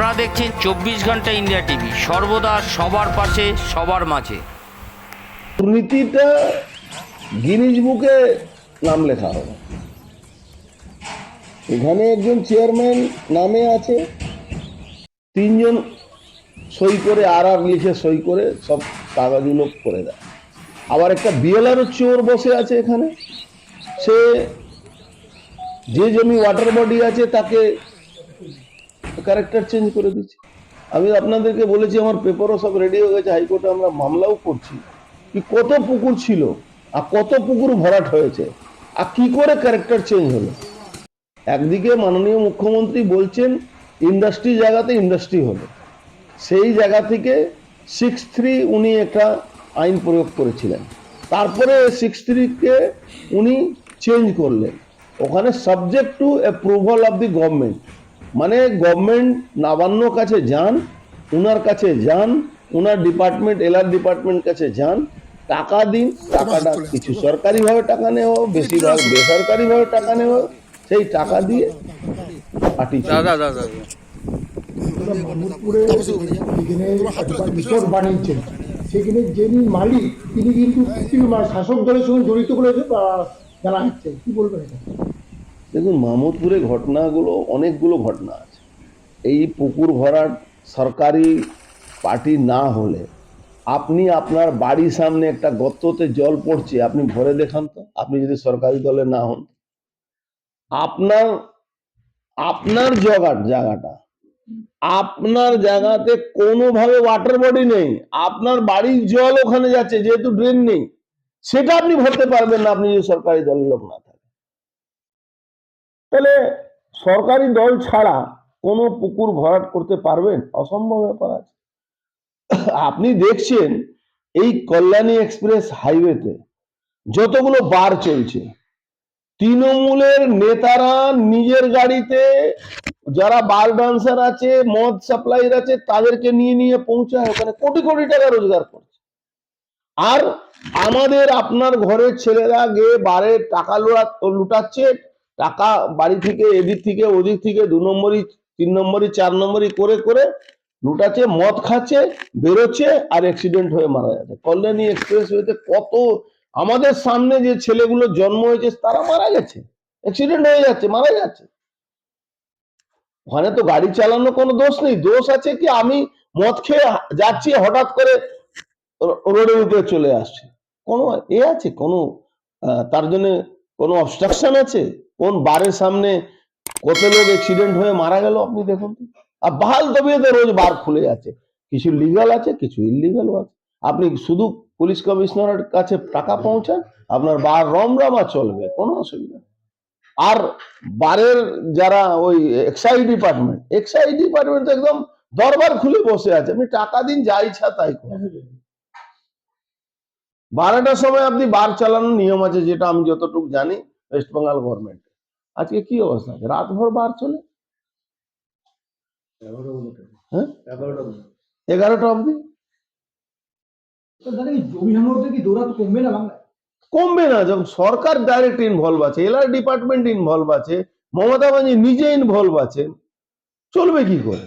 আপনারা দেখছেন চব্বিশ ঘণ্টা ইন্ডিয়া টিভি। সর্বদা সবার পাশে, সবার মাঝে। দুর্নীতিটা গিনিজ বুকে নাম লেখা হবে এখানে একজন চেয়ারম্যান নামে আছে। তিনজন সই করে আর আর লিখে সই করে সব কাগজগুলো করে দেয়। আবার একটা বিএলআরও চোর বসে আছে এখানে। সে যে জমি ওয়াটার বডি আছে তাকে ক্যারেক্টার চেঞ্জ করে দিচ্ছে। আমি আপনাদেরকে বলেছি, আমার পেপারও সব রেডি হয়ে গেছে, হাইকোর্টে আমরা মামলাও করছি। কি কত পুকুর ছিল, আর কত পুকুর ভরাট হয়েছে, আর কি করে ক্যারেক্টার চেঞ্জ হলো? একদিকে মাননীয় মুখ্যমন্ত্রী বলছেন ইন্ডাস্ট্রি জায়গাতে ইন্ডাস্ট্রি হলো সেই জায়গা থেকে সিক্স থ্রি উনি একটা আইন প্রয়োগ করেছিলেন। তারপরে সিক্স থ্রিকে উনি চেঞ্জ করলেন। ওখানে subject to approval of the government মানে গভর্নমেন্ট নবান্ন কাছে যান উনার কাছে যান উনার ডিপার্টমেন্ট এলআর ডিপার্টমেন্ট কাছে যান টাকা দিন টাকাটা কিছু সরকারিভাবে টাকা নেওয়া হোক, বেশিরভাগ বেসরকারিভাবে টাকা নেওয়া সেই টাকা দিয়ে পাঠিয়েছে মোহাম্মদপুরে যেখানে একটা রিসোর্ট বানিয়েছেন সেখানে যিনি মালিক তিনি কিন্তু শাসক দলের সঙ্গে জড়িত করে আহ, জানা যাচ্ছে কি বলবেন এটা? দেখুন মাহমুদপুরে ঘটনাগুলো, অনেকগুলো ঘটনা আছে। এই পুকুর ভরাট সরকারি পার্টি না হলে আপনি আপনার বাড়ির সামনে একটা গর্ততে জল পড়ছে, আপনি ভরে দেখান তো। আপনি যদি সরকারি দলে না হন। আপনার আপনার জগা জায়গাটা, আপনার জায়গাতে কোনোভাবে ওয়াটার বডি নেই। আপনার বাড়ির জল ওখানে যাচ্ছে, যেহেতু ড্রেন নেই, সেটা আপনি ভরতে পারবেন না, আপনি যদি সরকারি দলের লোক না তাহলে সরকারি দল ছাড়া কোনো পুকুর ভরাট করতে পারবেন? অসম্ভব ব্যাপার আছে। আপনি দেখছেন এই কল্যাণী এক্সপ্রেস হাইওয়েতে যতগুলো বার চলছে, তৃণমূলের নেতারা নিজের গাড়িতে যারা বার ডান্সার আছে, মদ সাপ্লাইর আছে, তাদেরকে নিয়ে নিয়ে পৌঁছায়। ওখানে কোটি কোটি টাকা রোজগার করছে। আর আমাদের আপনার ঘরের ছেলেরা গিয়ে বারে টাকা লুটা লুটাচ্ছে টাকা বাড়ি থেকে এদিক থেকে ওদিক থেকে দু নম্বরই, তিন নম্বরই, চার নম্বরই করে করে লুটাচ্ছে, মদ খাচ্ছে, বেরোচ্ছে আর অ্যাক্সিডেন্ট হয়ে মারা যাচ্ছে। কল্যাণী এক্সপ্রেস ওয়েতে কত আমাদের সামনে যে ছেলেগুলো জন্ম হয়েছে, তারা মারা গেছে। অ্যাক্সিডেন্ট হয়ে যাচ্ছে, মারা যাচ্ছে। ওখানে তো গাড়ি চালানো কোনো দোষ নেই। দোষ আছে কি আমি মদ খেয়ে যাচ্ছি, হঠাৎ করে রোডের উপরে চলে আসছে। কোনো এ আছে? কোনো তার জন্য কোনো অবস্ট্রাকশন আছে? কোন বারের সামনে কত লোক অ্যাক্সিডেন্ট হয়ে মারা গেল আপনি দেখুন আর বাহাল তবিয়তে রোজ বার খুলে আছে কিছু লিগাল আছে, কিছু ইলিগালও আছে। আপনি শুধু পুলিশ কমিশনারের কাছে টাকা পৌঁছান, আপনার বার রমরমা চলবে, কোনো অসুবিধা। আর বারের যারা ওই এক্সাইজ ডিপার্টমেন্ট এক্সাইজ ডিপার্টমেন্ট একদম দরবার খুলে বসে আছে। আপনি টাকা দিন, যা ইচ্ছা তাই বারোটার সময় আপনি বার চালানোর নিয়ম আছে, যেটা আমি যতটুকু জানি ওয়েস্ট বেঙ্গল গভর্নমেন্ট আজকে কি অবস্থা? আছে রাতভর বার চলে? হ্যাঁ? এগারোটা অবধি। কমবে না বাংলায়? কমবে না। যখন সরকার ডাইরেক্ট ইনভলভ আছে এলআর ডিপার্টমেন্ট ইনভলভ আছে মমতা বাঞ্জি নিজে ইনভলভ আছে চলবে কি করে?